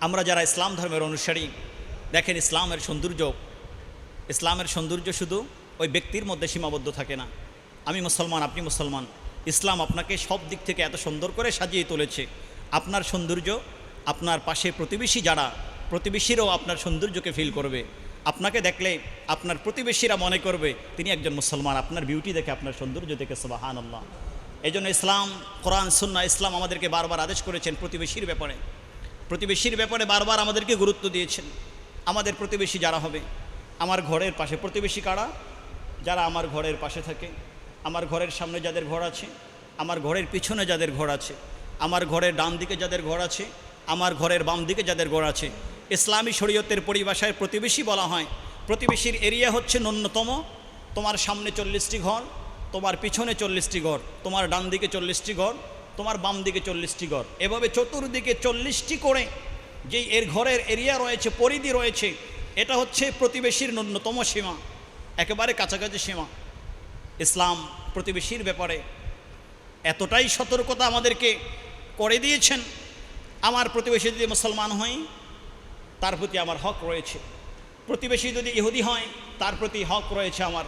আমরা যারা ইসলাম ধর্মের অনুসারী, দেখেন ইসলামের সৌন্দর্য। ইসলামের সৌন্দর্য শুধু ওই ব্যক্তির মধ্যে সীমাবদ্ধ থাকে না। আমি মুসলমান, আপনি মুসলমান। ইসলাম আপনাকে সব দিক থেকে এত সুন্দর করে সাজিয়ে তুলেছে। আপনার সৌন্দর্য, আপনার পাশে প্রতিবেশী যারা, প্রতিবেশীরাও আপনার সৌন্দর্যকে ফিল করবে। আপনাকে দেখলে আপনার প্রতিবেশীরা মনে করবে, তিনি একজন মুসলমান, আপনার বিউটি দেখে, আপনার সৌন্দর্য দেখে সবাহান আল্লাহ এই জন্য ইসলাম, কোরআন সুন্না ইসলাম আমাদেরকে বারবার আদেশ করেছেন প্রতিবেশীর ব্যাপারে। প্রতিবেশীর ব্যাপারে বারবার আমাদেরকে গুরুত্ব দিয়েছেন। আমাদের প্রতিবেশী যারা হবে, আমার ঘরের পাশে। প্রতিবেশী কারা? যারা আমার ঘরের পাশে থাকে। আমার ঘরের সামনে যাদের ঘর আছে, আমার ঘরের পিছনে যাদের ঘর আছে, আমার ঘরের ডান দিকে যাদের ঘর আছে, আমার ঘরের বাম দিকে যাদের ঘর আছে। ইসলামী শরীয়তের পরিভাষায় প্রতিবেশী বলা হয়, প্রতিবেশীর এরিয়া হচ্ছে ন্যূনতম। তোমার সামনে চল্লিশটি ঘর, তোমার পিছনে চল্লিশটি ঘর, তোমার ডান দিকে চল্লিশটি ঘর তোমার বাম দিকে চল্লিশটি ঘর। এভাবে চতুর্দিকে চল্লিশটি করে যেই এর ঘরের এরিয়া রয়েছে, পরিধি রয়েছে, এটা হচ্ছে প্রতিবেশীর ন্যূনতম সীমা, একেবারে কাছাকাছি সীমা। ইসলাম প্রতিবেশীর ব্যাপারে এতটাই সতর্কতা আমাদেরকে করে দিয়েছেন, আমার প্রতিবেশী যদি মুসলমান হয়, তার প্রতি আমার হক রয়েছে। প্রতিবেশী যদি ইহুদি হয়, তার প্রতি হক রয়েছে আমার।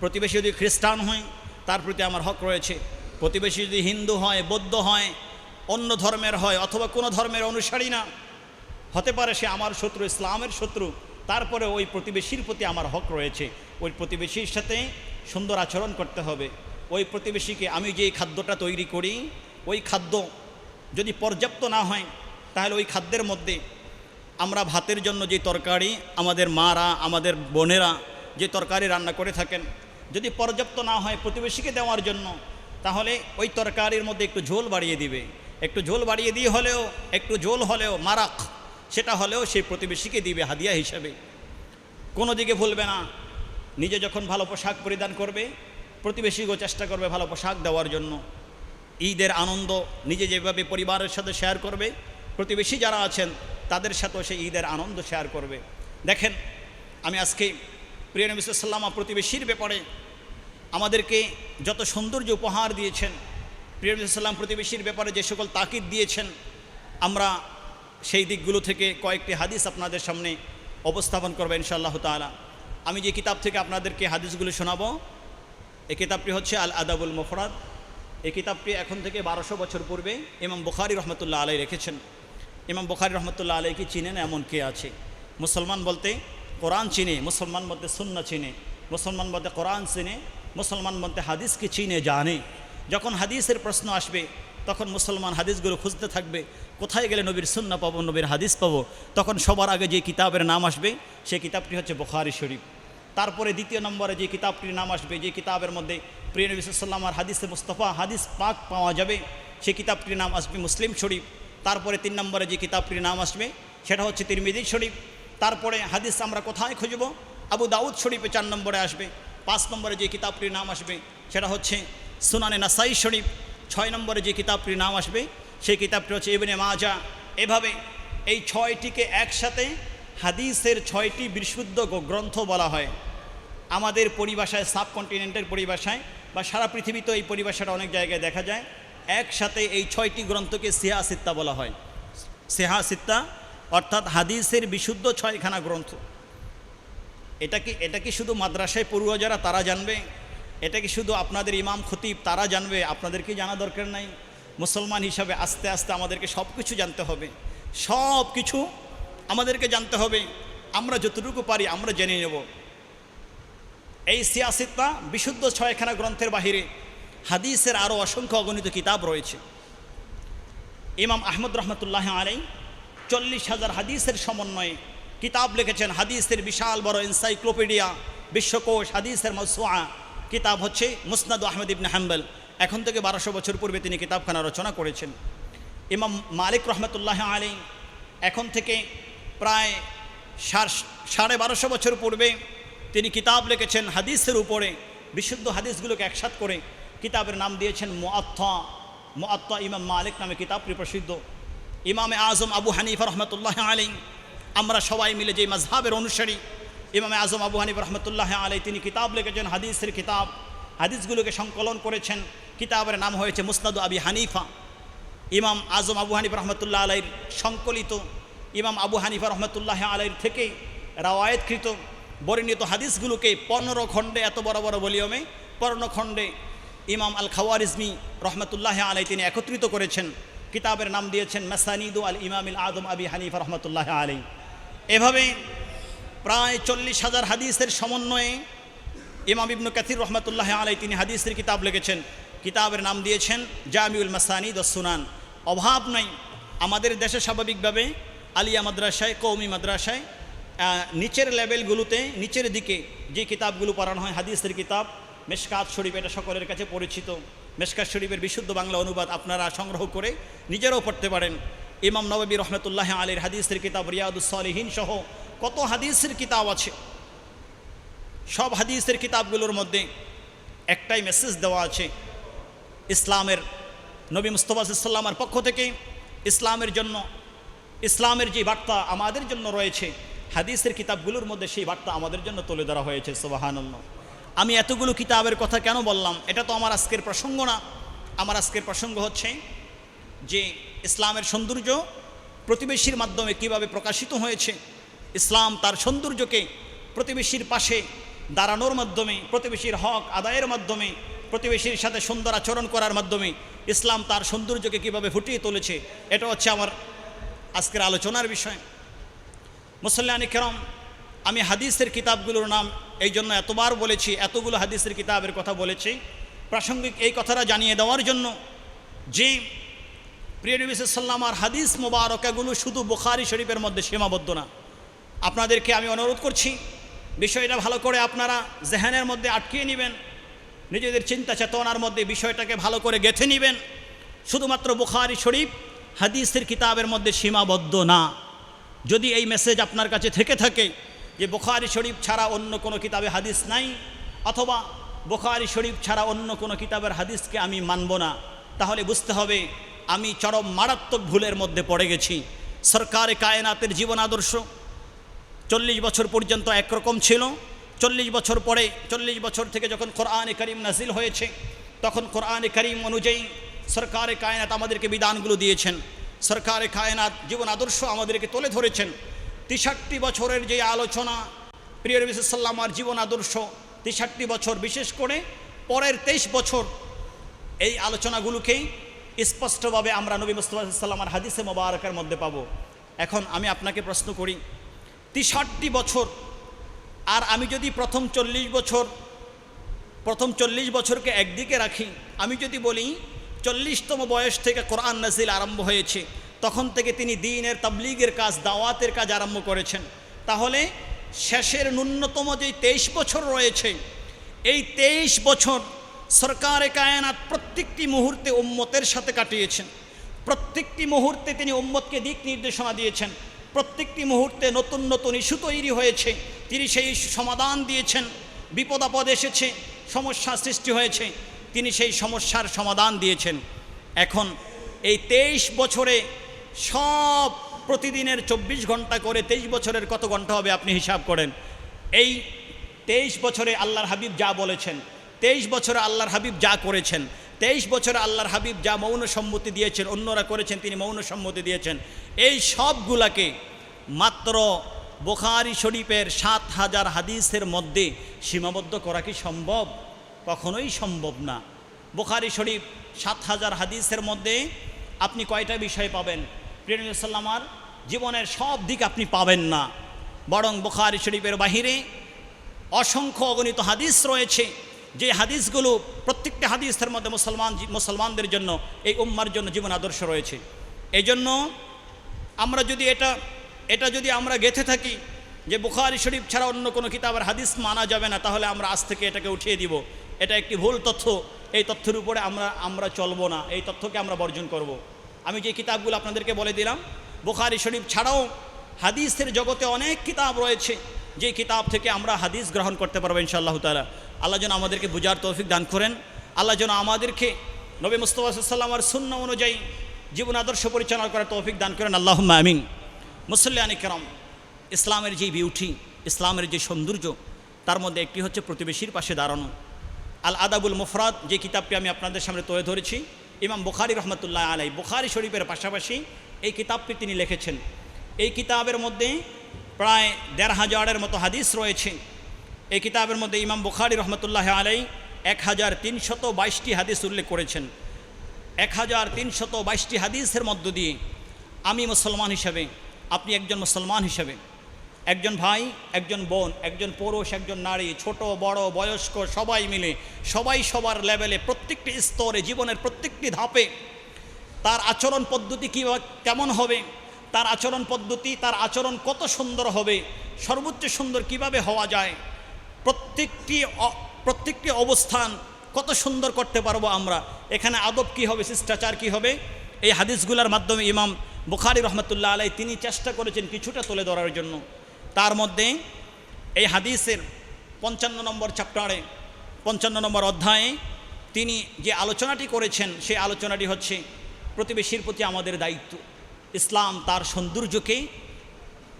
প্রতিবেশী যদি খ্রিস্টান হয়, তার প্রতি আমার হক রয়েছে। প্রতিবেশী যদি হিন্দু হয়, বৌদ্ধ হয়, অন্য ধর্মের হয়, অথবা কোনো ধর্মের অনুসারী না, হতে পারে সে আমার শত্রু, ইসলামের শত্রু, তারপরে ওই প্রতিবেশীর প্রতি আমার হক রয়েছে। ওই প্রতিবেশীর সাথে সুন্দর আচরণ করতে হবে। ওই প্রতিবেশীকে আমি যেই খাদ্যটা তৈরি করি, ওই খাদ্য যদি পর্যাপ্ত না হয়, তাহলে ওই খাদ্যের মধ্যে আমরা ভাতের জন্য যে তরকারি, আমাদের মারা, আমাদের বোনেরা যে তরকারি রান্না করে থাকেন, যদি পর্যাপ্ত না হয় প্রতিবেশীকে দেওয়ার জন্য তাহলে ওই তরকারির মধ্যে একটু ঝোল বাড়িয়ে দিবে। একটু ঝোল বাড়িয়ে দিয়ে হলেও, একটু ঝোল হলেও মারাক। সেটা হলেও সেই প্রতিবেশীকে দিবে হাদিয়া হিসাবে। কোনো দিকে ভুলবে না। নিজে যখন ভালো পোশাক পরিধান করবে, প্রতিবেশীকেও চেষ্টা করবে ভালো পোশাক দেওয়ার জন্য। ঈদের আনন্দ নিজে যেভাবে পরিবারের সাথে শেয়ার করবে, প্রতিবেশী যারা আছেন, তাদের সাথেও সেই ঈদের আনন্দ শেয়ার করবে। দেখেন, আমি আজকে প্রিয় নবী সাল্লামা প্রতিবেশীর ব্যাপারে আমাদেরকে যত সৌন্দর্য উপহার দিয়েছেন, প্রিয় নবী প্রতিবেশীর ব্যাপারে যে সকল তাকিদ দিয়েছেন, আমরা সেই দিকগুলো থেকে কয়েকটি হাদিস আপনাদের সামনে উপস্থাপন করব ইনশাআল্লাহ তাআলা। আমি যে কিতাব থেকে আপনাদেরকে হাদিসগুলো শোনাবো, এই কিতাবটি হচ্ছে আল আদাবুল মুফরাদ। এই কিতাবটি এখন থেকে বারোশো বছর পূর্বে ইমাম বুখারি রহমতুল্লাহ আলাই রেখেছেন। ইমাম বুখারি রহমতুল্লাহ আলাইকে চিনেন, এমন কে আছে? মুসলমান বলতে কোরআন চিনে, মুসলমান বলতে সুন্না চিনে, মুসলমান বলতে কোরআন চিনে মুসলমান বলতে হাদিসকে চিনে জানে? যখন হাদিসের প্রশ্ন আসবে, তখন মুসলমান হাদিসগুলো খুঁজতে থাকবে, কোথায় গেলে নবীর সুন্না পাবো, নবীর হাদিস পাবো? তখন সবার আগে যে কিতাবের নাম আসবে, সেই কিতাবটি হচ্ছে বুখারি শরীফ। তারপরে দ্বিতীয় নম্বরে যে কিতাবটির নাম আসবে, যে কিতাবের মধ্যে প্রিয় নবী সাল্লামার হাদিসে মুস্তফা হাদিস পাক পাওয়া যাবে, সেই কিতাবটির নাম আসবে মুসলিম শরীফ। তারপরে তিন নম্বরে যে কিতাবটির নাম আসবে, সেটা হচ্ছে তিরমিদি শরীফ। তারপরে হাদিস আমরা কোথায় খুঁজব? আবু দাউদ শরীফে চার নম্বরে আসবে। পাঁচ নম্বরে যে কিতাবটির নাম আসবে, সেটা হচ্ছে সুনানে নাসাই শরীফ, ছয় নম্বরে যে কিতাবটির নাম আসবে, সেই কিতাবটি হচ্ছে ইবনে মাজা। এভাবে এই ছয়টিকে একসাথে হাদিসের ছয়টি বিশুদ্ধ গ্রন্থ বলা হয়। আমাদের পরিভাষায়, সাবকন্টিনেন্টের পরিভাষায় বা সারা পৃথিবীতে এই পরিভাষাটা অনেক জায়গায় দেখা যায়। একসাথে এই ছয়টি গ্রন্থকে সেহা সিত্তা বলা হয়। সেহা সিত্তা অর্থাৎ হাদিসের বিশুদ্ধ ছয়খানা গ্রন্থ। এটা কি এটা কি শুধু মাদ্রাসায় পড়ুয়া যারা, তারা জানবে? এটা কি শুধু আপনাদের ইমাম খতিব, তারা জানবে? আপনাদেরকে জানা দরকার নাই? মুসলমান হিসাবে আস্তে আস্তে আমাদেরকে সব কিছু জানতে হবে। সব কিছু আমাদেরকে জানতে হবে। আমরা যতটুকু পারি আমরা জেনে নেব। এই সিয়াসিতা বিশুদ্ধ ছয়খানা গ্রন্থের বাহিরে হাদিসের আরও অসংখ্য অগণিত কিতাব রয়েছে। ইমাম আহমদ রহমতুল্লাহ আলাই চল্লিশ হাজার হাদিসের সমন্বয়ে কিতাব লিখেছেন, হাদিসের বিশাল বড় এনসাইক্লোপিডিয়া বিশ্বকোষ, হাদিসের মসুয়া কিতাব হচ্ছে মুসনাদ আহমেদ ইবনে হাম্বল। এখন থেকে বারোশো বছর পূর্বে তিনি কিতাবখানা রচনা করেছেন। ইমাম মালিক রহমতুল্লাহ আলী এখন থেকে প্রায় সাড়ে বারোশো বছর পূর্বে তিনি কিতাব লিখেছেন, হাদিসের উপরে, বিশুদ্ধ হাদিসগুলোকে একসাথ করে কিতাবের নাম দিয়েছেন মোয়াত্তা মোয়াত্তা ইমাম মালিক নামে কিতাবটি প্রসিদ্ধ। ইমামে আজম আবু হানিফা রহমতুল্লাহ আলী আমরা সবাই মিলে যে মাজহাবের অনুসারী, ইমামে আজম আবু হানিফ রহমতুল্লাহ আলাই তিনি কিতাব লিখেছেন, হাদিসের কিতাব। হাদিসগুলোকে সংকলন করেছেন। কিতাবের নাম হয়েছে মুসনাদু আবি হানিফা। ইমাম আজম আবু হানিফ রহমতুল্লাহ আলাইর সংকলিত ইমাম আবু হানিফা রহমতুল্লাহ আলাইর থেকে রাওয়ায়তকৃত, বর্ণিত হাদিসগুলোকে পনেরো খণ্ডে, এত বড় বড় ভলিউমে পনেরো খণ্ডে ইমাম আল খাওয়ারিজমি রহমতুল্লাহ আলাই তিনি একত্রিত করেছেন। কিতাবের নাম দিয়েছেন মাসানিদু আল ইমামিল আদম আবি হানিফ রহমতুল্লাহ আলী এভাবে প্রায় চল্লিশ হাজার হাদিসের সমন্বয়ে ইমাম ইবনু কাথির রহমতুল্লাহ আলাই তিনি হাদিসের কিতাব লিখেছেন। কিতাবের নাম দিয়েছেন জামিউল মাসানিদ সুনান। অভাব নাই, আমাদের দেশে স্বাভাবিকভাবে আলিয়া মাদ্রাসায় কৌমি মাদ্রাসায় নিচের লেভেলগুলোতে, নিচের দিকে যে কিতাবগুলো পড়ানো হয়, হাদিসের কিতাব, মেশকাত শরীফ, এটা সকলের কাছে পরিচিত। মেশকাত শরীফের বিশুদ্ধ বাংলা অনুবাদ আপনারা সংগ্রহ করে নিজেরাও পড়তে পারেন। ইমাম নববী রহমতুল্লাহ আলীর হাদিসের কিতাব রিয়াদুসলিহীন সহ কত হাদিসের কিতাব আছে? সব হাদিসের কিতাবগুলোর মধ্যে একটাই মেসেজ দেওয়া আছে, ইসলামের নবী মুস্তফা সাল্লামার পক্ষ থেকে ইসলামের জন্য, ইসলামের যে বার্তা আমাদের জন্য রয়েছে, হাদিসের কিতাবগুলোর মধ্যে সেই বার্তা আমাদের জন্য তুলে ধরা হয়েছে সোবাহানল্য আমি এতগুলো কিতাবের কথা কেন বললাম? এটা তো আমার আজকের প্রসঙ্গ না। আমার আজকের প্রসঙ্গ হচ্ছে যে ইসলামের সৌন্দর্য প্রতিবেশীর মাধ্যমে কীভাবে প্রকাশিত হয়েছে, ইসলাম তার সৌন্দর্যকে প্রতিবেশীর পাশে দাঁড়ানোর মাধ্যমে, প্রতিবেশীর হক আদায়ের মাধ্যমে, প্রতিবেশীর সাথে সুন্দর আচরণ করার মাধ্যমে ইসলাম তার সৌন্দর্যকে কীভাবে ফুটিয়ে তুলেছে, এটা হচ্ছে আমার আজকের আলোচনার বিষয়। মুসল্লানি কেরম আমি হাদিসের কিতাবগুলোর নাম এই জন্য এতবার বলেছি, এতগুলো হাদিসের কিতাবের কথা বলেছি। প্রাসঙ্গিক এই কথাটা জানিয়ে দেওয়ার জন্য যে প্রিয় নবী সাল্লামার হাদিস মোবারকাগুলো শুধু বুখারি শরীফের মধ্যে সীমাবদ্ধ না। আপনাদেরকে আমি অনুরোধ করছি, বিষয়টা ভালো করে আপনারা জেহানের মধ্যে আটকিয়ে নেবেন, নিজেদের চিন্তা চেতনার মধ্যে বিষয়টাকে ভালো করে গেঁথে নেবেন। শুধুমাত্র বুখারি শরীফ হাদিসের কিতাবের মধ্যে সীমাবদ্ধ না। যদি এই মেসেজ আপনার কাছে থেকে থাকে যে বোখারি শরীফ ছাড়া অন্য কোনো কিতাবে হাদিস নাই, অথবা বোখারি শরীফ ছাড়া অন্য কোনো কিতাবের হাদিসকে আমি মানব না। তাহলে বুঝতে হবে, আমি চরম মারাত্মক ভুলের মধ্যে পড়ে গেছি। সরকারে কায়নাতের জীবন আদর্শ, চল্লিশ বছর পর্যন্ত একরকম ছিল। চল্লিশ বছর পরে, চল্লিশ বছর থেকে যখন কোরআনে করিম নাজিল হয়েছে, তখন কোরআনে করিম অনুযায়ী সরকারে কায়নাত আমাদেরকে বিধানগুলো দিয়েছেন। সরকারে কায়নাত জীবন আদর্শ আমাদেরকে তুলে ধরেছেন। তেষট্টি বছরের যে আলোচনা, প্রিয় রবি সাল্লামার জীবন আদর্শ, তেষট্টি বছর বিশেষ করে পরের তেইশ বছর এই আলোচনাগুলোকেই স্পষ্টভাবে আমরা নবী মুস্তফা সাল্লামার হাদিসে মোবারকের মধ্যে পাব। এখন আমি আপনাকে প্রশ্ন করি, তেষট্টি বছর আর আমি যদি প্রথম চল্লিশ বছর, প্রথম চল্লিশ বছরকে একদিকে রাখি, আমি যদি বলি চল্লিশতম বয়স থেকে কোরআন নাজিল আরম্ভ হয়েছে তখন থেকে তিনি দিনের তাবলিগের কাজ, দাওয়াতের কাজ আরম্ভ করেছেন। তাহলে শেষের ন্যূনতম যে তেইশ বছর রয়েছে, এই তেইশ বছর সরকারে কায়নাত প্রত্যেকটি মুহূর্তে উম্মতের সাথে কাটিয়েছেন। প্রত্যেকটি মুহূর্তে তিনি উম্মতকে দিক নির্দেশনা দিয়েছেন। প্রত্যেকটি মুহূর্তে নতুন নতুন ইস্যু তৈরি হয়েছে, তিনি সেই সমাধান দিয়েছেন বিপদ আপদ এসেছে, সমস্যা সৃষ্টি হয়েছে, তিনি সেই সমস্যার সমাধান দিয়েছেন। এখন এই তেইশ বছরে সব প্রতিদিনের চব্বিশ ঘণ্টা করে তেইশ বছরের কত ঘণ্টা হবে আপনি হিসাব করেন? এই তেইশ বছরে আল্লাহর হাবিব যা বলেছেন, তেইশ বছরে আল্লাহর হাবিব যা করেছেন, তেইশ বছরে আল্লাহর হাবিব যা মৌন সম্মতি দিয়েছেন, অন্যরা করেছেন, তিনি মৌন সম্মতি দিয়েছেন। এই সবগুলাকে মাত্র বোখারি শরীফের সাত হাজার হাদিসের মধ্যে সীমাবদ্ধ করা কি সম্ভব? কখনোই সম্ভব না। বোখারি শরীফ সাত হাজার হাদিসের মধ্যে আপনি কয়টা বিষয় পাবেন? প্রিয়সাল্লামার জীবনের সব দিক আপনি পাবেন না। বরং বোখারি শরীফের বাহিরে অসংখ্য অগণিত হাদিস রয়েছে। যে হাদিসগুলো প্রত্যেকটা হাদিসের মধ্যে মুসলমান মুসলমানদের জন্য, এই উম্মার জন্য জীবন আদর্শ রয়েছে। এই জন্য আমরা যদি এটা এটা যদি আমরা গেথে থাকি, যে বুখারি শরীফ ছাড়া অন্য কোনো কিতাবের হাদিস মানা যাবে না, তাহলে আমরা আজ থেকে এটাকে উঠিয়ে দিব। এটা একটি ভুল তথ্য। এই তথ্যের উপরে আমরা আমরা চলবো না। এই তথ্যকে আমরা বর্জন করব। আমি যে কিতাবগুলো আপনাদেরকে বলে দিলাম, বুখারি শরীফ ছাড়াও হাদিসের জগতে অনেক কিতাব রয়েছে যে কিতাব থেকে আমরা হাদিস গ্রহণ করতে পারব ইনশাআল্লাহ তালা আল্লাহ যেন আমাদেরকে বুঝার তৌফিক দান করেন, আল্লাহ যেন আমাদেরকে নবী মুস্তফা সাল্লামার শূন্য অনুযায়ী জীবন আদর্শ পরিচালনা করার তৌফিক দান করেন আল্লাহ আমিন। মুসল্লানি কেরম ইসলামের যে বিউটি, ইসলামের যে সৌন্দর্য, তার মধ্যে একটি হচ্ছে প্রতিবেশীর পাশে দাঁড়ানো। আল আদাবুল মুফরাদ, যে কিতাবটি আমি আপনাদের সামনে তুলে ধরেছি ইমাম বুখারি রহমতুল্লাহ আলাই বুখারি শরীফের পাশাপাশি এই কিতাবটি তিনি লিখেছেন। এই কিতাবের মধ্যে প্রায় দেড় হাজারের মতো হাদিস রয়েছে। এই কিতাবের মধ্যে ইমাম বুখারি রহমতুল্লাহ আলাই এক হাজার তিনশত বাইশটি হাদিস উল্লেখ করেছেন। এক হাজার তিনশত বাইশটি হাদিসের মধ্য দিয়ে আমি মুসলমান হিসাবে, আপনি একজন মুসলমান হিসাবে একজন ভাই, একজন বোন, একজন পুরুষ, একজন নারী, ছোট, বড়, বয়স্ক, সবাই মিলে, সবাই সবার লেভেলে প্রত্যেকটি স্তরে, জীবনের প্রত্যেকটি ধাপে তার আচরণ পদ্ধতি কী কেমন হবে, তার আচরণ পদ্ধতি, তার আচরণ কত সুন্দর হবে, সর্বোচ্চ সুন্দর কীভাবে হওয়া যায়, প্রত্যেকটি প্রত্যেকটি অবস্থান কত সুন্দর করতে পারব আমরা, এখানে আদব কি হবে, শিষ্টাচার কি হবে, এই হাদিসগুলোর মাধ্যমে ইমাম বুখারি রহমতুল্লাহ আলাই তিনি চেষ্টা করেছেন কিছুটা তুলে ধরার জন্য। তার মধ্যে এই হাদিসের পঞ্চান্ন নম্বর চ্যাপ্টারে পঞ্চান্ন নম্বর অধ্যায়ে তিনি যে আলোচনাটি করেছেন সেই আলোচনাটি হচ্ছে প্রতিবেশীর প্রতি আমাদের দায়িত্ব। ইসলাম তার সৌন্দর্যকে,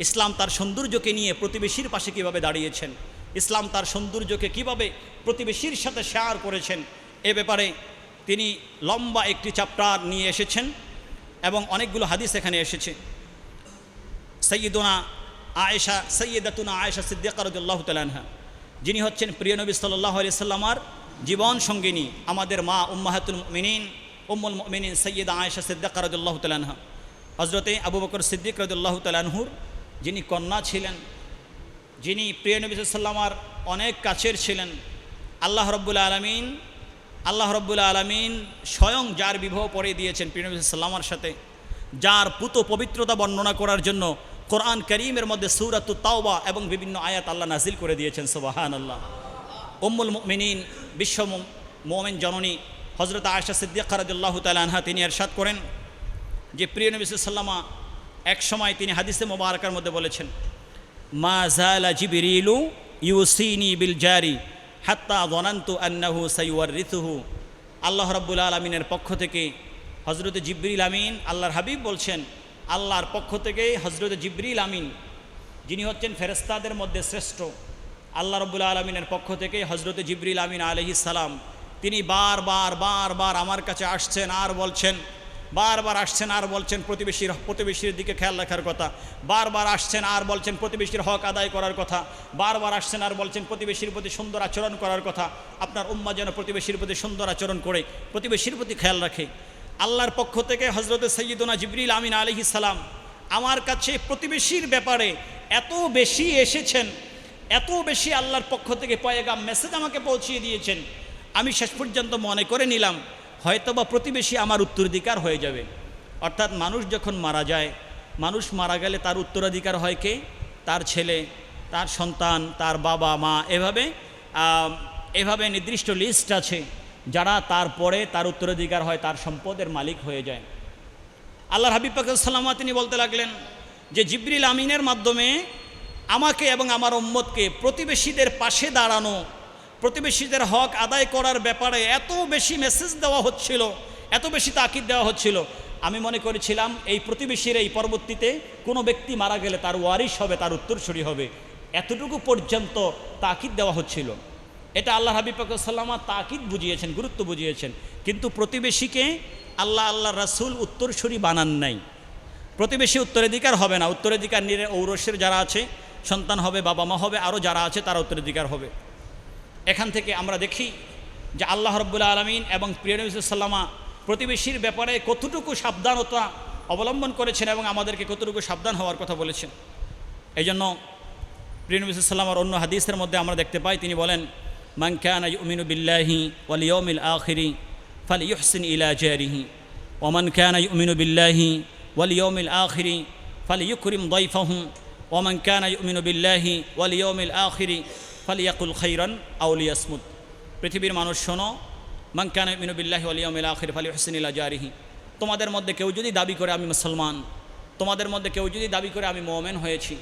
ইসলাম তার সৌন্দর্যকে নিয়ে প্রতিবেশীর পাশে কীভাবে দাঁড়িয়েছেন, ইসলাম তার সৌন্দর্যকে কীভাবে প্রতিবেশীর সাথে শেয়ার করেছেন, এ ব্যাপারে তিনি লম্বা একটি চ্যাপ্টার নিয়ে এসেছেন এবং অনেকগুলো হাদিস এখানে এসেছে। সৈয়দুনা আয়েশা সৈয়দাতুনা আয়েশা সিদ্দিকা রদুল্লাহ তালানহা যিনি হচ্ছেন প্রিয় নবী সাল্লাহ আলি সাল্লামার জীবন সঙ্গিনী আমাদের মা উম্মাহাতুল মিনিন উম্মুল মিনিন সৈয়দ আয়েশা সিদ্দিকা রদুল্লাহ তালানহা হজরতে আবু বকর সিদ্দিক রদুল্লাহ তালানহুর যিনি কন্যা ছিলেন, যিনি প্রিয় নবী সাল্লামার অনেক কাছের ছিলেন, আল্লাহ রব্বুল আলমিন, আল্লাহ রব্বুল আলমিন স্বয়ং যার বিবাহ পরে দিয়েছেন প্রিয় নবী সাল্লামার সাথে, যার পুত পবিত্রতা বর্ণনা করার জন্য কোরআন করিমের মধ্যে সুরাতু তাওবা এবং বিভিন্ন আয়াত আল্লাহ নাজিল করে দিয়েছেন সুবাহান আল্লাহ উম্মুল মিনীন বিশ্ব মোমেন জননী হজরত আয়সা সিদ্দিক রাজুল্লাহ তালানহা তিনি এরশাদ করেন, যে প্রিয় নবী সাল্লামা এক সময় তিনি হাদিসে মোবারকার মধ্যে বলেছেন, মা জালা জিবিরিলু ইউসিনি বিল জারি হাত্তা গনান্তু আন্নাহু সাইওয়ার ঋতুহু আল্লাহ রাব্বুল আলমিনের পক্ষ থেকে হজরত জিবরিল আমিন, আল্লাহর হাবিব বলছেন আল্লাহর পক্ষ থেকে হজরত জিবরিল আমিন, যিনি হচ্ছেন ফেরেস্তাদের মধ্যে শ্রেষ্ঠ, আল্লাহ রব্বুল আলমিনের পক্ষ থেকে হজরত জিবরিল আমিন আলহি সালাম, তিনি বারবার বারবার আমার কাছে আসছেন আর বলছেন বারবার আসছেন আর বলছেন প্রতিবেশীর প্রতিবেশীর দিকে খেয়াল রাখার কথা বারবার আসছেন আর বলছেন প্রতিবেশীর হক আদায় করার কথা বারবার আসছেন আর বলছেন প্রতিবেশীর প্রতি সুন্দর আচরণ করার কথা, আপনার উম্মা যেন প্রতিবেশীর প্রতি সুন্দর আচরণ করে, প্রতিবেশীর প্রতি খেয়াল রাখে। আল্লাহর পক্ষ থেকে হজরত সৈয়দনা জিবরিল আমিন আলহি সালাম আমার কাছে প্রতিবেশীর ব্যাপারে এত বেশি এসেছেন, এত বেশি আল্লাহর পক্ষ থেকে পয়েগাম মেসেজ আমাকে পৌঁছিয়ে দিয়েছেন। আমি শেষ পর্যন্ত মনে করে নিলাম, হয়তোবা প্রতিবেশী আমার উত্তরাধিকার হয়ে যাবে। অর্থাৎ মানুষ যখন মারা যায়, মানুষ মারা গেলে তার উত্তরাধিকার হয় কে? তার ছেলে, তার সন্তান, তার বাবা, মা, এভাবে এভাবে নির্দিষ্ট লিস্ট আছে। যারা তারপরে তার উত্তরাধিকার হয়, তার সম্পদের মালিক হয়ে যায়। আল্লাহর হাবিব পাকাল্লামা তিনি বলতে লাগলেন যে, জিবরিল আমিনের মাধ্যমে আমাকে এবং আমার উম্মতকে প্রতিবেশীদের পাশে দাঁড়ানো, প্রতিবেশীদের হক আদায় করার ব্যাপারে এত বেশি মেসেজ দেওয়া হচ্ছিল, এত বেশি তাকিদ দেওয়া হচ্ছিল, আমি মনে করেছিলাম এই প্রতিবেশীর এই পরবর্তীতে কোনো ব্যক্তি মারা গেলে তার ওয়ারিশ হবে, তার উত্তরসূরি হবে। এতটুকু পর্যন্ত তাকিদ দেওয়া হচ্ছিল। এটা আল্লাহ হাবিব পাকাল্লামা তাকিদ বুঝিয়েছেন, গুরুত্ব বুঝিয়েছেন। কিন্তু প্রতিবেশীকে আল্লাহ আল্লাহ রাসুল উত্তরসূরি বানান নাই। প্রতিবেশী উত্তরাধিকার হবে না। উত্তরাধিকার নিয়ে ঔরসের যারা আছে, সন্তান হবে, বাবা মা হবে আরও যারা আছে তারা উত্তরাধিকার হবে। এখান থেকে আমরা দেখি যে আল্লাহ রব্বুল্লা আলমিন এবং প্রিয়নবীসাল্লামা প্রতিবেশীর ব্যাপারে কতটুকু সাবধানতা অবলম্বন করেছেন এবং আমাদেরকে কতটুকু সাবধান হওয়ার কথা বলেছেন। এই জন্য প্রিয়নবীসাল্লামার অন্য হাদিসের মধ্যে আমরা দেখতে পাই, তিনি বলেন মান ইয়াউমিল আখিরি ফাল ইউহসিন ইলা জারিহি। ওমান কানা ইউমিনু বিল্লাহি ওয়াল ইয়াউমিল আখিরি ফাল ইউকরিম দাইফাহু ওমান কানা ইউমিনু বিল্লাহি ওয়াল ইয়াউমিল আখিরি ফাল ইয়াকুল খাইরান আও পৃথিবীর মানুষ শোনো, মান কানা ইউমিনু বিল্লাহি ওয়াল ইয়াউমিল আখিরি ফাল ইউহসিন ইলা জারিহি। তোমাদের মধ্যে কেউ যদি দাবি করে আমি মুসলমান, তোমাদের মধ্যে কেউ যদি দাবি করে আমি মোমেন হয়েছি,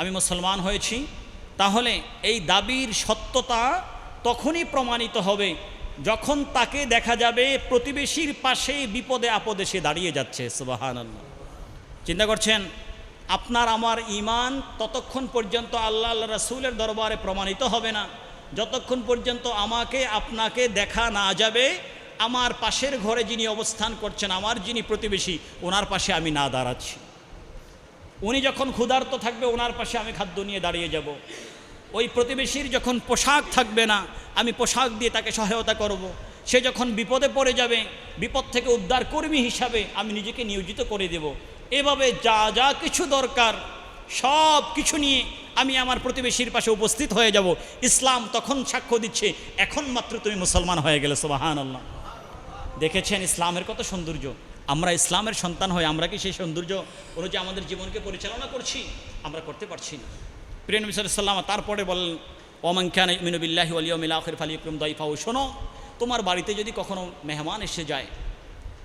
আমি মুসলমান হয়েছি, তাহলে এই দাবির সত্যতা তখনই প্রমাণিত হবে যখন তাকে দেখা যাবে প্রতিবেশীর পাশে বিপদে আপদে সে দাঁড়িয়ে যাচ্ছে সুবাহান চিন্তা করছেন, আপনার আমার ইমান ততক্ষণ পর্যন্ত আল্লাহ আল্লাহ রাসুলের দরবারে প্রমাণিত হবে না। যতক্ষণ পর্যন্ত আমাকে, আপনাকে দেখা না যাবে, আমার পাশের ঘরে যিনি অবস্থান করছেন, আমার যিনি প্রতিবেশী, ওনার পাশে আমি না দাঁড়াচ্ছি। উনি যখন ক্ষুধার্ত থাকবে, ওনার পাশে আমি খাদ্য নিয়ে দাঁড়িয়ে যাব। ওই প্রতিবেশীর যখন পোশাক থাকবে না, আমি পোশাক দিয়ে তাকে সহায়তা করব। সে যখন বিপদে পড়ে যাবে, বিপদ থেকে উদ্ধার কর্মী হিসাবে আমি নিজেকে নিয়োজিত করে দেব। এভাবে যা যা কিছু দরকার, সব কিছু নিয়ে আমি আমার প্রতিবেশীর পাশে উপস্থিত হয়ে যাব। ইসলাম তখন সাক্ষ্য দিচ্ছে, এখন মাত্র তুমি মুসলমান হয়ে গেলে সোবাহান আল্লাহ দেখেছেন ইসলামের কত সৌন্দর্য? আমরা ইসলামের সন্তান হয়ে আমরা কি সেই সৌন্দর্য অনুযায়ী আমাদের জীবনকে পরিচালনা করছি? আমরা করতে পারছি না। প্রিয় নবী সাল্লাম তারপরে বলেন, ওমান খান মিনবিল্লাহি আলিয়মিল আখির ফালি ইকরম দাইফাউ। শোনো, তোমার বাড়িতে যদি কখনো মেহমান এসে যায়,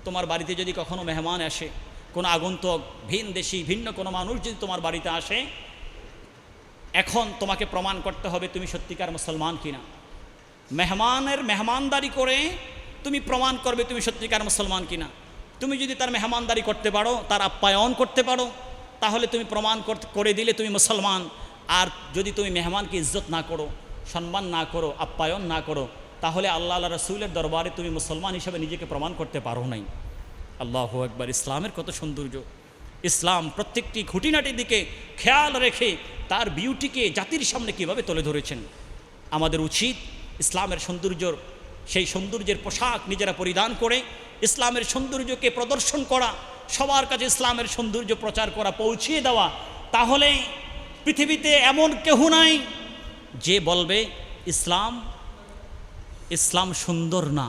তোমার বাড়িতে যদি কখনো মেহমান আসে, কোনো আগন্তুক, ভিন দেশি, ভিন্ন কোনো মানুষ যদি তোমার বাড়িতে আসে, এখন তোমাকে প্রমাণ করতে হবে তুমি সত্যিকার মুসলমান কিনা। মেহমানের মেহমানদারি করে তুমি প্রমাণ করবে তুমি সত্যিকার মুসলমান কিনা। তুমি যদি তার মেহমানদারি করতে পারো, তার আপ্যায়ন করতে পারো, তাহলে তুমি প্রমাণ করে দিলে তুমি মুসলমান। আর যদি তুমি মেহমানকে ইজ্জত না করো, সম্মান না করো, আপ্যায়ন না করো, তাহলে আল্লাহ আল্লাহ রসুলের দরবারে তুমি মুসলমান হিসেবে নিজেকে প্রমাণ করতে পারো নাই। আল্লাহ একবার ইসলামের কত সৌন্দর্য। ইসলাম প্রত্যেকটি খুঁটিনাটির দিকে খেয়াল রেখে তার বিউটিকে জাতির সামনে কীভাবে তুলে ধরেছেন? আমাদের উচিত ইসলামের সৌন্দর্যর, সেই সৌন্দর্যের পোশাক নিজেরা পরিধান করে ইসলামের সৌন্দর্যকে প্রদর্শন করা, সবার কাছে ইসলামের সৌন্দর্য প্রচার করা, পৌঁছিয়ে দেওয়া তাহলে পৃথিবীতে এমন কেহ নাই যে বলবে ইসলাম ইসলাম সুন্দর না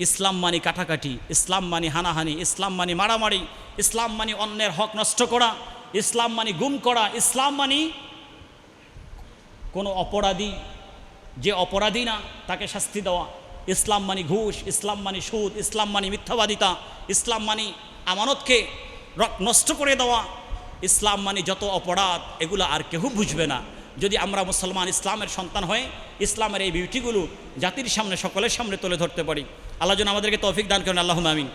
ইসলাম মানে কাটাকাটি ইসলাম মানে হানাহানি ইসলাম মানে মারামারি ইসলাম মানে অন্যের হক নষ্ট করা ইসলাম মানে গুম করা ইসলাম মানে কোনো অপরাধী যে অপরাধী না তাকে শাস্তি দেওয়া ইসলাম মানে ঘুষ ইসলাম মানে সুদ ইসলাম মানে মিথ্যাবাদিতা ইসলাম মানে আমানতকে নষ্ট করে দেওয়া ইসলাম মানে যত অপরাধ, এগুলো আর কেউ বুঝবে না। যদি আমরা মুসলমান ইসলামের সন্তান হয়ে, ইসলামের এই বিউটিগুলো জাতির সামনে, সকলের সামনে তুলে ধরতে পারি। আল্লাহ যেন আমাদেরকে তৌফিক দান করেন আল্লাহ আমিন।